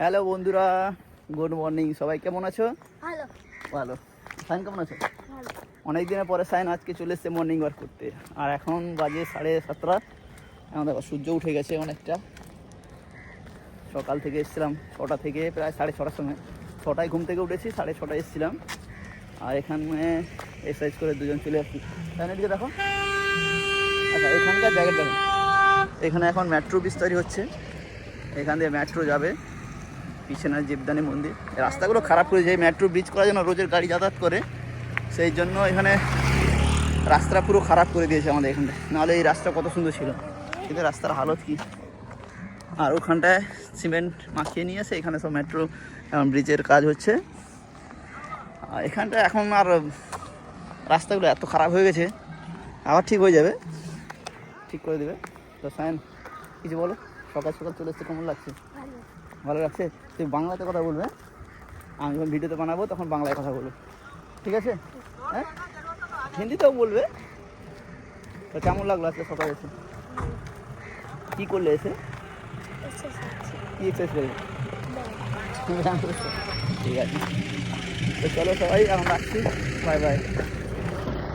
Hello বন্ধুরা। Good morning সবাই কেমন আছো? ভালো। ভালো। সাইন কেমন আছো? অনেক দিনের পরে সাইন আজকে চলে এসছে মর্নিং ওয়াক করতে। আর এখন বাজে সাড়ে সাতটা। এখন দেখো সূর্য উঠে গেছে অনেকটা। সকাল থেকে এসেছিলাম ছটা থেকে প্রায় সাড়ে ছটার সময়। ছটায় ঘুম থেকে উঠেছি সাড়ে ছটায় এসেছিলাম। আর এখানে এক্সারসাইজ করে দুজন চলে আসছি। তাই এদিকে দেখো। আচ্ছা এখানকার জায়গাটা দেখো। এখানে এখন মেট্রো বিস্তারি হচ্ছে। এখান দিয়ে মেট্রো যাবে। পিছনে জীবদানি মন্দির। রাস্তাগুলো খারাপ করে যায় মেট্রো ব্রিজ করার জন্য রোজের গাড়ি যাতায়াত করে। সেই জন্য এখানে রাস্তা পুরো খারাপ করে দিয়েছে আমাদের এখানটায়। নাহলে এই রাস্তা কত সুন্দর ছিল। কিন্তু রাস্তার হালত কি? আর ওখানটায় সিমেন্ট মাখিয়ে নিয়ে এসে এখানে সব মেট্রো ব্রিজের কাজ হচ্ছে। আর এখানটা এখন আর রাস্তাগুলো এত খারাপ হয়ে গেছে, আবার ঠিক হয়ে যাবে। ঠিক করে দেবে। তো সায়ন কিছু বলো? সকাল সকাল চলে এসছে, কেমন লাগছে? ভালো লাগছে? তুই বাংলাতে কথা বলবে হ্যাঁ? আমি যখন ভিডিওতে বানাবো, তখন বাংলায় কথা বলব। ঠিক আছে? হ্যাঁ? হিন্দিতেও বলবে। তো কেমন লাগল আজকে সকালে এসে? কী করলে এসে? কী এক্সারসাইজ করবে ঠিক আছে। তো চলো সবাই, এখন রাখছি। Bye bye